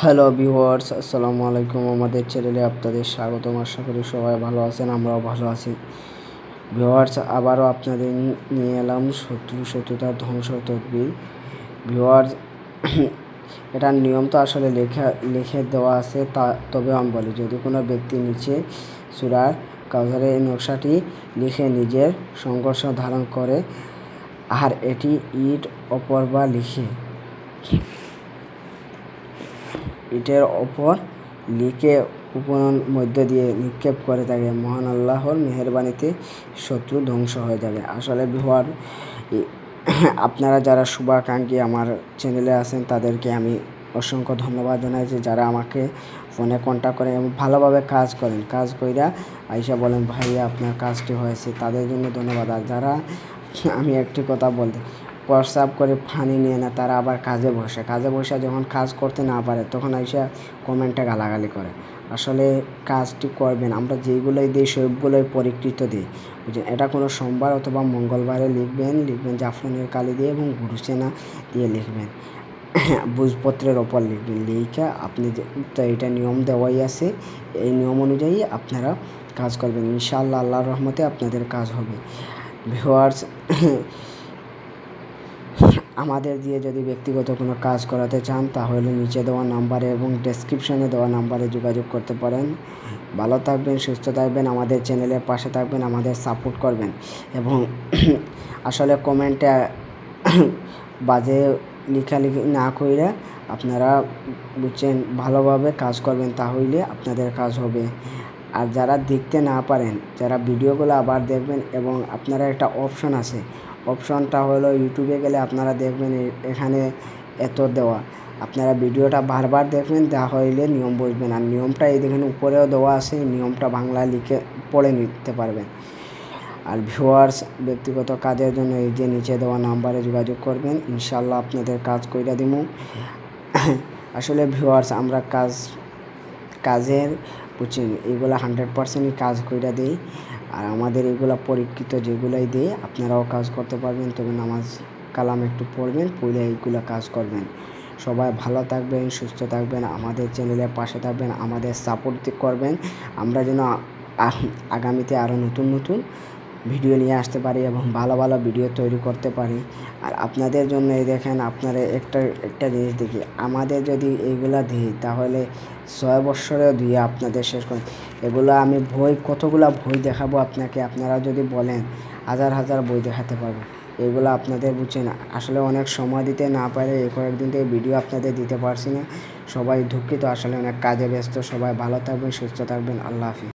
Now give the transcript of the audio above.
Hello viewers আসসালামু আলাইকুম আমাদের চ্যানেলে আপনাদের স্বাগতম। আশা করি সবাই ভালো আছেন, আমরাও ভালো আছি। ভিউয়ার্স আবারও আপনাদের নিয়ে এলাম শত্রু, শত্রুতা, ধ্বংস তদবির ভিউয়ার্স এটার নিয়ম তো আসলে লেখা, লিখে দেওয়া আছে, তা, তবে আমি বলি, যদি কোনো ব্যক্তি নিচে সুরার কাউজারে এই নকশাটি লিখে নিজের সংঘর্ষ ধারণ করে, আর এটি ইট, অপর বা লিখে ইটের ওপর লিকে উপরণ মধ্য দিয়ে নিক্ষেপ করে থাকে। মহান আল্লাহর মেহরবানিতে শত্রু ধ্বংস হয়ে যাবে। আসলে বিহার আপনারা যারা শুভাকাঙ্ক্ষী আমার চ্যানেলে আছেন, তাদেরকে আমি অসংখ্য ধন্যবাদ জানাই যে যারা আমাকে ফোনে কন্ট্যাক্ট করেন এবং ভালোভাবে কাজ করেন। কাজ কইরা আইসা বলেন, ভাইয়া, আপনার কাজটি হয়েছে। তাদের জন্য ধন্যবাদ। আর যারা আমি একটি কথা বলতে প্রস্রাব করে ফানি নিয়ে না তারা আবার কাজে বসে। কাজে বসে যখন কাজ করতে না পারে, তখন এসে কমেন্টে গালাগালি করে। আসলে কাজটি করবেন, আমরা যেইগুলোই দিই, সবগুলোই পরীক্ষিত দিই। বুঝলেন এটা কোনো সোমবার অথবা মঙ্গলবারে লিখবেন লিখবেন জাফরানের কালি দিয়ে এবং গুরুসেনা দিয়ে লিখবেন। বুঝপত্রের ওপর লিখবেন। লিখে আপনি তো এটা নিয়ম দেওয়াই আছে। এই নিয়ম অনুযায়ী আপনারা কাজ করবেন। ইনশাআল্লাহ, আল্লাহর রহমতে আপনাদের কাজ হবে। ভিওয়ার্স আমাদের দিয়ে যদি ব্যক্তিগত কোনো কাজ করাতে চান, তাহলে নিচে দেওয়া নাম্বারে এবং ডেসক্রিপশনে দেওয়া নাম্বারে যোগাযোগ করতে পারেন। ভালো থাকবেন, সুস্থ থাকবেন, আমাদের চ্যানেলের পাশে থাকবেন, আমাদের সাপোর্ট করবেন এবং আসলে কমেন্টে বাজে লেখালেখি না কইরা আপনারা বুঝছেন, ভালোভাবে কাজ করবেন তাহলে আপনাদের কাজ হবে। আর যারা দেখতে না পারেন, যারা ভিডিওগুলো আবার দেখবেন এবং আপনারা একটা অপশন আছে অপশনটা হলো ইউটিউবে গেলে আপনারা দেখবেন এখানে এত দেওয়া। আপনারা ভিডিওটা বারবার দেখবেন তাহলে নিয়ম বুঝবেন। আর নিয়মটা এই দেখেন, উপরেও দেওয়া আছে নিয়মটা বাংলা লিখে পড়ে নিতে পারবেন। আর ভিউয়ার্স ব্যক্তিগত কাজের জন্য এই যে নিচে দেওয়া নাম্বারে যোগাযোগ করবেন ইনশাল্লাহ আপনাদের কাজ কইরা দিব আসলে ভিউয়ার্স আমরা কাজ, কাজের বুঝছেন? এগুলো হান্ড্রেড পার্সেন্টই কাজ কইরা দেয় আর আমাদের এগুলো পরীক্ষিত যেগুলাই দেয় আপনারাও কাজ করতে পারবেন। তবে নামাজ কালাম একটু পড়বেন পড়লে এইগুলো কাজ করবেন। সবাই ভালো থাকবেন, সুস্থ থাকবেন, আমাদের চ্যানেলের পাশে থাকবেন, আমাদের সাপোর্ট করবেন। আমরা যেন আগামীতে আরও নতুন নতুন ভিডিও নিয়ে আসতে পারি এবং ভালো ভালো ভিডিও তৈরি করতে পারি। আর আপনাদের জন্য দেখেন, আপনারা একটা একটা জিনিস দেখি, আমাদের যদি এইগুলা দিই, তাহলে ছয় বৎসরেও দিয়ে আপনাদের শেষ করে। এগুলো আমি বই, কতগুলো বই দেখাবো আপনাকে, আপনারা যদি বলেন, হাজার হাজার বই দেখাতে পারব। এগুলো আপনাদের বুঝছেন আসলে অনেক সময় দিতে না পারে, এই কয়েকদিন থেকে ভিডিও আপনাদের দিতে পারছি না। সবাই দুঃখিত, আসলে অনেক কাজে ব্যস্ত, সবাই ভালো থাকবেন, সুস্থ থাকবেন, আল্লাহ হাফিজ।